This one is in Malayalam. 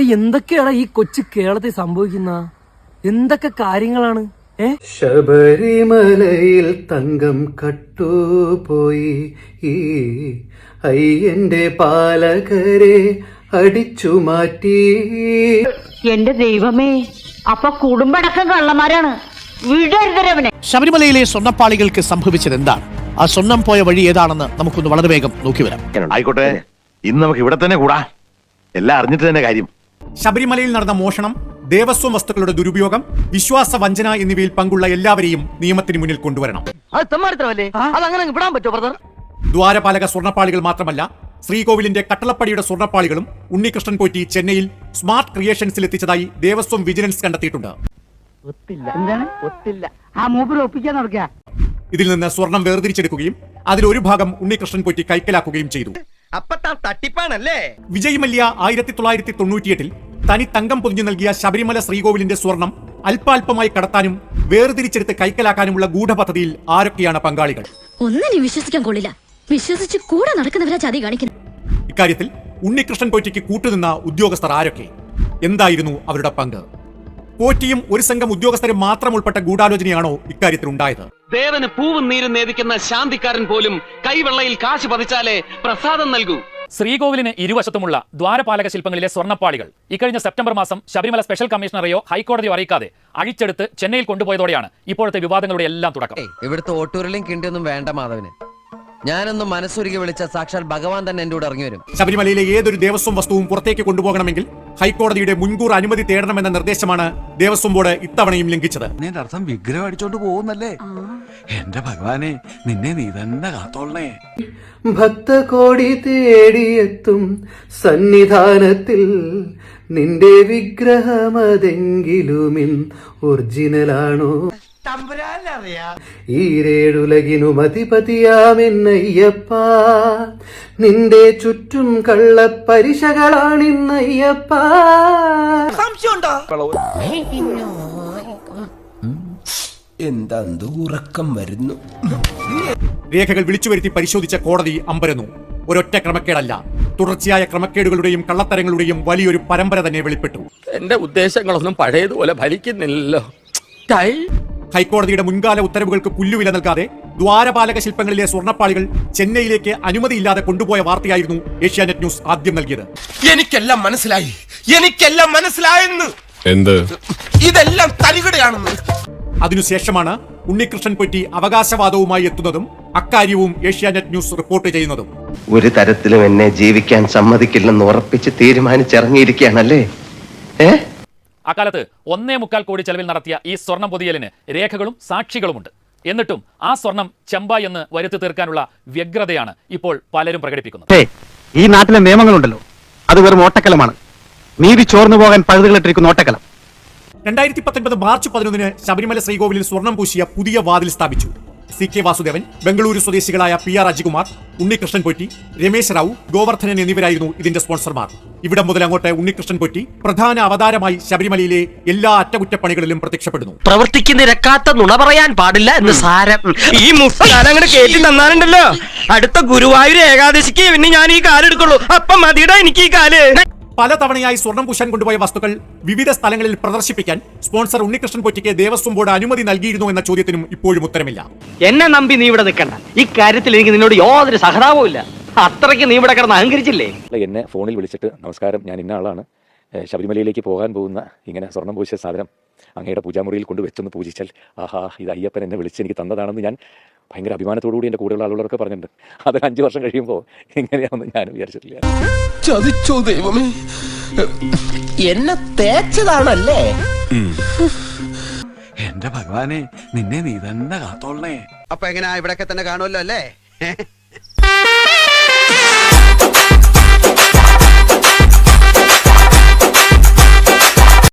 ഡേ എന്തൊക്കെയാടാ ഈ കൊച്ചു കേരളത്തിൽ സംഭവിക്കുന്ന? എന്തൊക്കെ കാര്യങ്ങളാണ്? ഏ? ശബരിമലയിൽ തങ്കം കട്ടുപോയി. ഈ അയ്യന്റെ പാലകരെ അടിച്ചു മാറ്റി. എന്റെ ദൈവമേ അപ്പൊ കുടുംബടക്കം കള്ളന്മാരാണ്. വിടരുതരവനെ ശബരിമലയിലെ സ്വർണപ്പാളികൾക്ക് സംഭവിച്ചത് എന്താണ് ആ സ്വർണം പോയ വഴി ഏതാണെന്ന് നമുക്കൊന്ന് വളരെ വേഗം നോക്കി വരാം ആയിക്കോട്ടെ ഇന്ന് നമുക്ക് ഇവിടെ തന്നെ കൂടാ. എല്ലാം അറിഞ്ഞിട്ട് തന്നെ കാര്യം. ശബരിമലയിൽ നടന്ന മോഷണം ദേവസ്വം വസ്തുക്കളുടെ ദുരുപയോഗം വിശ്വാസ വഞ്ചന എന്നിവയിൽ പങ്കുള്ള എല്ലാവരെയും നിയമത്തിന് മുന്നിൽ കൊണ്ടുവരണം. ദ്വാരപാലക സ്വർണപ്പാളികൾ മാത്രമല്ല ശ്രീകോവിലിന്റെ കട്ടളപ്പടിയുടെ സ്വർണപ്പാളികളും ഉണ്ണികൃഷ്ണൻ പോറ്റി ചെന്നൈയിൽ സ്മാർട്ട് ക്രിയേഷൻസിൽ എത്തിച്ചതായി ദേവസ്വം വിജിലൻസ് കണ്ടെത്തിയിട്ടുണ്ട്. ഇതിൽ നിന്ന് സ്വർണം വേർതിരിച്ചെടുക്കുകയും അതിലൊരു ഭാഗം ഉണ്ണികൃഷ്ണൻ പോറ്റി കൈക്കലാക്കുകയും ചെയ്തു. അപ്പത്താ തട്ടിപ്പാണല്ലേ? വിജയ് മല്യ ആയിരത്തി തൊള്ളായിരത്തി തൊണ്ണൂറ്റിയെട്ടിൽ തനി തങ്കം പൊതിഞ്ഞു നൽകിയ ശബരിമല ശ്രീകോവിലിന്റെ സ്വർണം അല്പാൽപമായി കടത്താനും വേർതിരിച്ചെടുത്ത് കൈക്കലാക്കാനുമുള്ള ഗൂഢപദ്ധതിയിൽ ആരൊക്കെയാണ് പങ്കാളികൾ? ഒന്നിനും വിശ്വസിക്കാൻ കൊള്ളില്ല. വിശ്വസിച്ച് കൂടെ നടക്കുന്നവരാ ചതി കാണിക്കുന്നു ഇക്കാര്യത്തിൽ ഉണ്ണികൃഷ്ണൻ പോറ്റയ്ക്ക് കൂട്ടുനിന്ന ഉദ്യോഗസ്ഥർ ആരൊക്കെ? എന്തായിരുന്നു അവരുടെ പങ്ക്? പോറ്റിയും ഒരു സംഘം ഉദ്യോഗസ്ഥരും മാത്രം ഉൾപ്പെട്ട ഗൂഢാലോചനയാണോ ഇക്കാര്യത്തിൽ ഉണ്ടായത് ദേവന് പൂവും നീരും നേദിക്കുന്ന ശാന്തിക്കാരൻ പോലും കൈവെള്ളയിൽ കാശ് പതിച്ചാലേ പ്രസാദം നൽകൂ. ശ്രീകോവിലിന് ഇരുവശത്തുമുള്ള ദ്വാരപാലക ശില്പങ്ങളിലെ സ്വർണപ്പാളികൾ. ഇക്കഴിഞ്ഞ സെപ്റ്റംബർ മാസം ശബരിമല സ്പെഷ്യൽ കമ്മീഷണറെയോ ഹൈക്കോടതിയോ അറിയിക്കാതെ അഴിച്ചെടുത്ത് ചെന്നൈയിൽ കൊണ്ടുപോയതോടെയാണ് ഇപ്പോഴത്തെ വിവാദങ്ങളുടെ എല്ലാം തുടക്കം. ഇവിടുത്തെ ഓട്ടൂരിലും കിണ്ടിയൊന്നും വേണ്ട മാധവന്. ഞാനൊന്ന് മനസ്സുരുകി വിളിച്ച സാക്ഷാൽ ഭഗവാൻ തന്നെ എന്റെ കൂടെ ഇറങ്ങി വരും. ശബരിമലയിലെ ഏതൊരു ദേവസ്വം വസ്തുവും പുറത്തേക്ക് കൊണ്ടുപോകണമെങ്കിൽ ഹൈക്കോടതിയുടെ മുൻകൂർ അനുമതി തേടണമെന്ന നിർദ്ദേശമാണ് ദേവസ്വം ബോർഡ് ഇത്തവണയും ലംഘിച്ചത്. അർത്ഥം വിഗ്രഹം അടിച്ചോണ്ട് പോകുന്നല്ലേ? എന്റെ ഭഗവാനെ നിന്നെ നീ തന്നെ കാത്തോളണേ. ഭക്തകോടി തേടിയെത്തും സന്നിധാനത്തിൽ നിന്റെ വിഗ്രഹമതെങ്കിലുമിൻ ഒറിജിനലാണോ? അധിപതിയാമെന്നയ്യപ്പ നിന്റെ ചുറ്റും കള്ളപ്പരിശകളാണിന്നയ്യപ്പ. എന്താ ഉറക്കം വരുന്നു. രേഖകൾ വിളിച്ചു വരുത്തി പരിശോധിച്ച കോടതി അമ്പരന്നു. ഒരൊറ്റ ക്രമക്കേടല്ല. തുടർച്ചയായ ക്രമക്കേടുകളുടെയും കള്ളത്തരങ്ങളുടെയും വലിയൊരു പരമ്പര തന്നെ വെളിപ്പെട്ടു. എന്റെ ഉദ്ദേശങ്ങളൊന്നും പഴയതുപോലെ ഫലിക്കുന്നില്ലല്ലോ. ഹൈക്കോടതിയുടെ മുൻകാല ഉത്തരവുകൾക്ക് പുല്ലുവില നൽകാതെ ദ്വാരപാലക ശില്പങ്ങളിലെ സ്വർണപ്പാളികൾ ചെന്നൈയിലേക്ക് അനുമതിയില്ലാതെ കൊണ്ടുപോയ വാർത്തയായിരുന്നു ഏഷ്യാനെറ്റ് ന്യൂസ് ആദ്യം നൽകിയത്. എനിക്കെല്ലാം മനസ്സിലായി. എനിക്കെല്ലാം മനസ്സിലായെന്ന്. എന്ത്? ഇതെല്ലാം തരികടയാണെന്ന്. അതിനുശേഷമാണ് ഉണ്ണികൃഷ്ണൻ പൊറ്റി അവകാശവാദവുമായി എത്തുന്നതും അക്കാര്യവും ഏഷ്യാനെറ്റ് ന്യൂസ് റിപ്പോർട്ട് ചെയ്യുന്നതും. ഒരു തരത്തിലും എന്നെ ജീവിക്കാൻ സമ്മതിക്കില്ലെന്ന് ഉറപ്പിച്ച് തീരുമാനിച്ചിറങ്ങിയിരിക്കുകയാണല്ലേ? ഏ? അക്കാലത്ത് ഒന്നേ മുക്കാൽ കോടി ചെലവിൽ നടത്തിയ ഈ സ്വർണം പൊതിയലിന് രേഖകളും സാക്ഷികളുമുണ്ട്. എന്നിട്ടും ആ സ്വർണം ചെമ്പ എന്ന് വരുത്തി തീർക്കാനുള്ള വ്യഗ്രതയാണ് ഇപ്പോൾ പലരും പ്രകടിപ്പിക്കുന്നത്. ഈ നാട്ടിലെ നിയമങ്ങളുണ്ടല്ലോ. അത് വെറും ഓട്ടക്കലമാണ്. നീതി ചോർന്നു പോകാൻ പഴുതുകളിട്ടിരിക്കുന്ന ഓട്ടക്കലം. രണ്ടായിരത്തി പത്തൊൻപത് മാർച്ച് പതിനൊന്നിന് ശബരിമല ശ്രീകോവിലിൽ സ്വർണം പൂശിയ പുതിയ വാതിൽ സ്ഥാപിച്ചു. സി കെ വാസുദേവൻ ബംഗളൂരു സ്വദേശികളായ പി ആർ അജികുമാർ ഉണ്ണികൃഷ്ണൻ പൊറ്റി രമേശ് റാവു ഗോവർദ്ധനൻ എന്നിവരായിരുന്നു ഇതിന്റെ സ്പോൺസർമാർ. ഇവിടെ മുതൽ അങ്ങോട്ട് ഉണ്ണികൃഷ്ണൻ പൊറ്റി പ്രധാന അവതാരമായി ശബരിമലയിലെ എല്ലാ അറ്റകുറ്റപ്പണികളിലും പ്രത്യക്ഷപ്പെടുന്നു. പ്രവർത്തിക്ക് നിരക്കാത്ത നുണ പറയാൻ പാടില്ല എന്ന് സാരം. ഈ മുസ്താൻ അങ്ങനെ കേട്ടി തന്നാലുണ്ടല്ലോ. അടുത്ത ഗുരുവായൂർ ഏകാദശിക്ക് പിന്നെ ഞാൻ ഈ കാലെടുക്കുള്ളൂ. അപ്പം മതിയുടെ എനിക്ക് ഈ കാൽ. പല തവണയായി സ്വർണം പൂശാൻ കൊണ്ടുപോയ വസ്തുക്കൾ വിവിധ സ്ഥലങ്ങളിൽ പ്രദർശിപ്പിക്കാൻ സ്പോൺസർ ഉണ്ണികൃഷ്ണൻ പൊറ്റിക്ക് ദേവസ്വം ബോർഡ് അനുമതി നൽകിയിരുന്നു എന്ന ചോദ്യത്തിനും ഇപ്പോഴും ഉത്തരമില്ല. എന്നെ നമ്പി നീ ഇവിടെ നിൽക്കണ്ട. ഈ കാര്യത്തിൽ എനിക്ക് നിന്നോട് യാതൊരു സഹതാപവും ഇല്ല. അത്രയ്ക്ക് നീ ഇവിടെ കിടന്ന് അഹങ്കരിച്ചില്ലേ? എന്നെ ഫോണിൽ വിളിച്ചിട്ട് നമസ്കാരം ഞാൻ ഇന്ന ആളാണ്. ശബരിമലയിലേക്ക് പോകാൻ പോകുന്ന ഇങ്ങനെ സ്വർണം പൂശിയ സാധനം അങ്ങയുടെ പൂജാമുറിയിൽ കൊണ്ട് വെച്ചൊന്ന് പൂജിച്ചാൽ ആഹാ ഇത് അയ്യപ്പൻ എന്നെ വിളിച്ച് എനിക്ക് തന്നതാണെന്ന് ഞാൻ ഭയങ്കര അഭിമാനത്തോടുകൂടി എന്റെ കൂടെയുള്ള ആളുകളൊക്കെ പറഞ്ഞിട്ടുണ്ട്. അത് അഞ്ച് വർഷം കഴിയുമ്പോൾ എങ്ങനെയാണെന്ന് ഞാൻ വിചാരിച്ചിട്ടില്ല. ചതിച്ചോ ദൈവമേ. എന്നെ തേച്ചതാണല്ലേ? എന്റെ ഭഗവാനെ നിന്നെ നീ തന്നെ കാത്തോളേ അപ്പൊ എങ്ങനെയാ ഇവിടൊക്കെ തന്നെ കാണുമല്ലോ അല്ലേ?